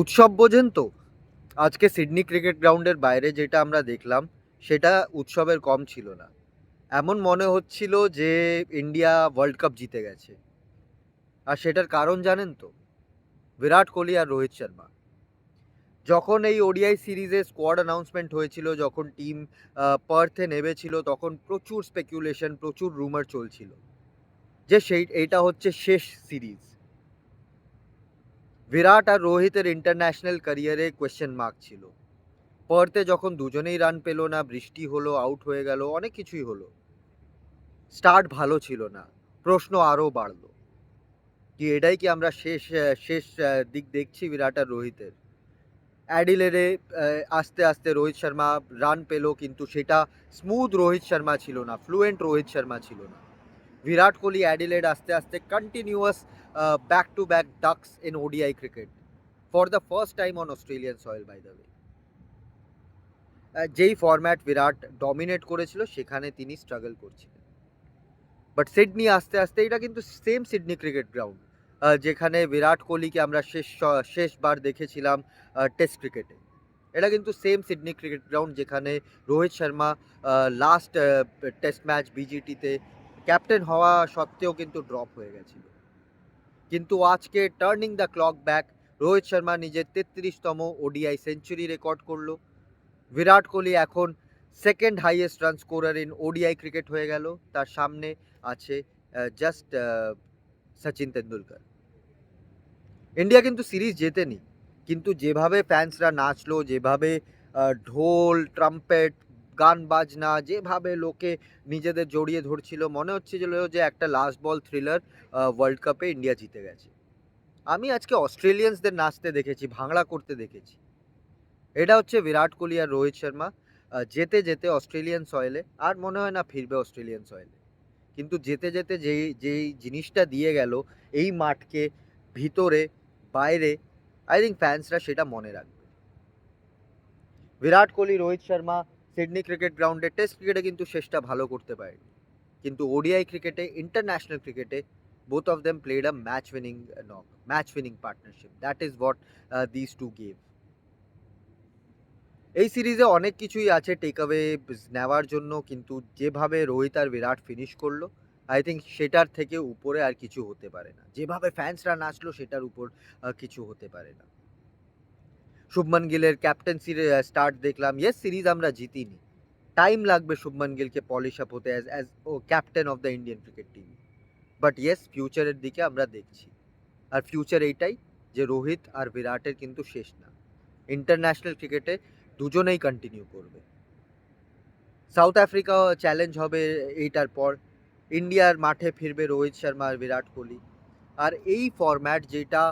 উৎসব বোঝেন তো? আজকে সিডনি ক্রিকেট গ্রাউন্ডের বাইরে যেটা আমরা দেখলাম, সেটা উৎসবের কম ছিল না। এমন মনে হচ্ছিল যে ইন্ডিয়া ওয়ার্ল্ড কাপ জিতে গেছে। আর সেটার কারণ জানেন তো? বিরাট কোহলি আর রোহিত শর্মা। যখন এই ওডিআই সিরিজে স্কোয়াড অ্যানাউন্সমেন্ট হয়েছিল, যখন টিম পার্থে নেমেছিল, তখন প্রচুর স্পেকুলেশন প্রচুর রুমার চলছিল যে সেই, এইটা হচ্ছে শেষ সিরিজ। বিরাট আর রোহিতের ইন্টারন্যাশনাল ক্যারিয়ারে কোয়েশ্চেন মার্ক ছিল। পরতে যখন দুজনেই রান পেল না, বৃষ্টি হলো আউট হয়ে গেল, অনেক কিছুই হলো। স্টার্ট ভালো ছিল না, প্রশ্ন আরও বাড়লো। কি এটাই কি আমরা শেষ শেষ দিক দেখছি বিরাট আর রোহিতের? অ্যাডিলেডে আস্তে আস্তে রোহিত শর্মা রান পেল, কিন্তু সেটা স্মুথ রোহিত শর্মা ছিল না ফ্লুয়েন্ট রোহিত শর্মা ছিল না। বিরাট কোহলি অ্যাডিলেড আস্তে আস্তে continuous back to back ducks in ODI cricket for the first time on Australian soil by the way যেই ফরম্যাট বিরাট ডমিনেট করেছিল, সেখানে তিনি স্ট্রাগল করছিলেন। বাট সিডনি আস্তে আস্তে, এটা কিন্তু সেম সিডনি ক্রিকেট গ্রাউন্ড যেখানে বিরাট কোহলিকে আমরা শেষ, শেষবার দেখেছিলাম টেস্ট ক্রিকেটে এটা কিন্তু সেম সিডনি ক্রিকেট গ্রাউন্ড যেখানে Rohit Sharma last test match বিজিটিতে captain হওয়া সত্ত্বেও কিন্তু ড্রপ হয়ে গেছিল। কিন্তু আজকে turning the clock back Rohit Sharma নিজের তেত্রিশতম ওডিআই সেঞ্চুরি রেকর্ড করল। বিরাট কোহলি এখন second highest run scorer in ODI cricket হয়ে গেল। তার সামনে আছে জাস্ট সচিন তেন্ডুলকর। ইন্ডিয়া কিন্তু সিরিজ জেতেনি। কিন্তু যেভাবে ফ্যান্সরা নাচলো, যেভাবে ঢোল ট্রাম্পেট গান বাজনা যেভাবে লোকে নিজেদের জড়িয়ে ধরছিল, মনে হচ্ছিল যে একটা লাস্ট বল থ্রিলার ওয়ার্ল্ড কাপে ইন্ডিয়া জিতে গেছে। আমি আজকে অস্ট্রেলিয়ানসদের নাচতে দেখেছি, ভাঙড়া করতে দেখেছি। এটা হচ্ছে বিরাট কোহলি আর রোহিত শর্মা যেতে যেতে অস্ট্রেলিয়ান সয়েলে আর মনে হয় না ফিরবে অস্ট্রেলিয়ান সয়েলে কিন্তু যেতে যেতে যেই যেই জিনিসটা দিয়ে গেল, এই মাঠকে ভিতরে, বাইরে আই থিঙ্ক ফ্যান্সরা সেটা মনে রাখবে। বিরাট কোহলি, রোহিত শর্মা সিডনি ক্রিকেট গ্রাউন্ডে টেস্ট ক্রিকেটে কিন্তু শেষটা ভালো করতে পারেনি। কিন্তু ওডিআই ক্রিকেটে ইন্টারন্যাশনাল ক্রিকেটে them played a match winning uh, knock match winning partnership. That is what uh, these two gave. এই সিরিজে অনেক কিছুই আছে টেক অ্যাওয়ে নেওয়ার জন্য কিন্তু যেভাবে রোহিত আর বিরাট ফিনিশ করল আই থিঙ্ক সেটার থেকে উপরে আর কিছু হতে পারে না। যেভাবে ফ্যান্সরা নাচলো সেটার উপর কিছু হতে পারে না। শুভমন গিলের ক্যাপ্টেন্সির স্টার্ট দেখলাম। ইয়েস সিরিজ আমরা জিতিনি। টাইম লাগবে শুভমন গিলকে পলিশ আপ হতে as as a captain of the Indian cricket team but yes ফিউচারের দিকে আমরা দেখছি। আর ফিউচার এইটাই যে রোহিত আর বিরাটের কিন্তু শেষ না। ইন্টারন্যাশনাল ক্রিকেটে দুজনেই কন্টিনিউ করবে। সাউথ আফ্রিকা চ্যালেঞ্জ হবে এইটার পর। ইন্ডিয়ার মাঠে ফিরবে রোহিত শর্মা আর বিরাট কোহলি। আর এই ফরম্যাট যেটা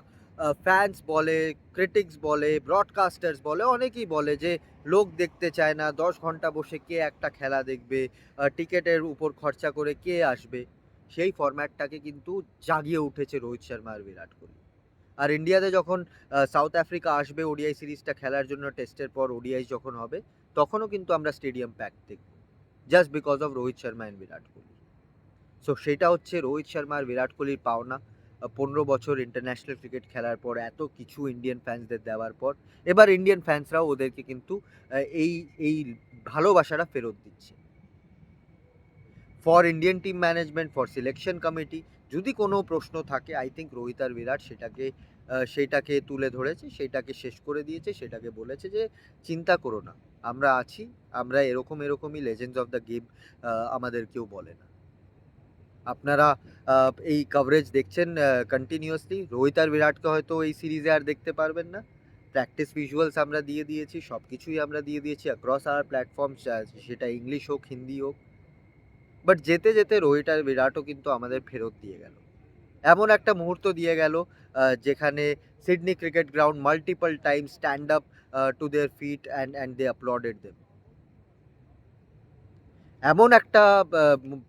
ফ্যান্স বলে ক্রিটিক্স বলে ব্রডকাস্টার্স বলে, অনেকেই বলে যে লোক দেখতে চায় না, দশ ঘণ্টা বসে কে একটা খেলা দেখবে টিকেটের উপর খরচা করে কে আসবে? সেই ফরম্যাটটাকে কিন্তু জাগিয়ে উঠেছে রোহিত শর্মা আর বিরাট কোহলি। আর ইন্ডিয়াতে যখন সাউথ আফ্রিকা আসবে, ওডিআই সিরিজটা খেলার জন্য টেস্টের পর ওডিআই যখন হবে, তখনও কিন্তু আমরা স্টেডিয়াম প্যাক দেখব। Just because of Rohit Sharma and Virat Kohli. So সেটা হচ্ছে রোহিত শর্মা আর বিরাট কোহলির পাওনা। পনেরো বছর ইন্টারন্যাশনাল ক্রিকেট খেলার পর, এত কিছু ইন্ডিয়ান ফ্যান্সদের দেওয়ার পর, এবার ইন্ডিয়ান ফ্যান্সরাও ওদেরকে কিন্তু এই এই ভালোবাসাটা ফেরত দিচ্ছে। For Indian team management for selection committee যদি কোনো প্রশ্ন থাকে আই থিঙ্ক রোহিত আর বিরাট সেটাকে সেইটাকে তুলে ধরেছে, সেটাকে শেষ করে দিয়েছে, সেটাকে বলেছে যে, চিন্তা করো না, আমরা আছি, আমরা এরকম এরকমই লেজেন্ডস অফ দ্য গেম আমাদের কেউ বলে না। আপনারা এই কভারেজ দেখছেন কন্টিনিউয়াসলি রোহিত আর বিরাটকে হয়তো এই সিরিজে আর দেখতে পারবেন না। প্র্যাকটিস ভিজুয়ালস আমরা দিয়ে দিয়েছি সব কিছুই আমরা দিয়ে দিয়েছি অ্যাক্রস আর প্ল্যাটফর্ম সেটা ইংলিশ হোক হিন্দি হোক। বাট যেতে যেতে রোহিত আর বিরাটও কিন্তু আমাদের ফেরত দিয়ে গেল। এমন একটা মুহূর্ত দিয়ে গেল যেখানে Sydney cricket ground multiple time stand up to their feet and and they uploaded them এমন একটা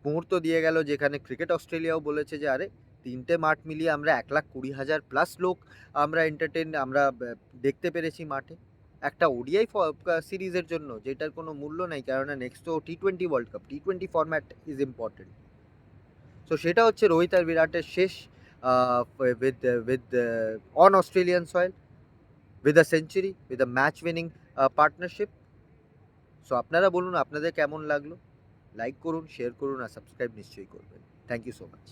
মুহূর্ত দিয়ে গেল যেখানে ক্রিকেট অস্ট্রেলিয়াও বলেছে যে, আরে, তিনটে মাঠ মিলিয়ে আমরা এক লাখ কুড়ি হাজার প্লাস লোক আমরা এন্টারটেন আমরা দেখতে পেরেছি মাঠে। একটা ওডিআই সিরিজের জন্য, যেটার কোনো মূল্য নেই, কেননা নেক্সট তো T twenty world cup T twenty format is important so সেটা হচ্ছে রোহিত আর বিরাটের শেষ with with on Australian soil with a century with a match winning partnership so আপনারা বলুন, আপনাদের কেমন লাগল? লাইক করুন শেয়ার করুন আর সাবস্ক্রাইব নিশ্চয়ই করবেন। Thank you so much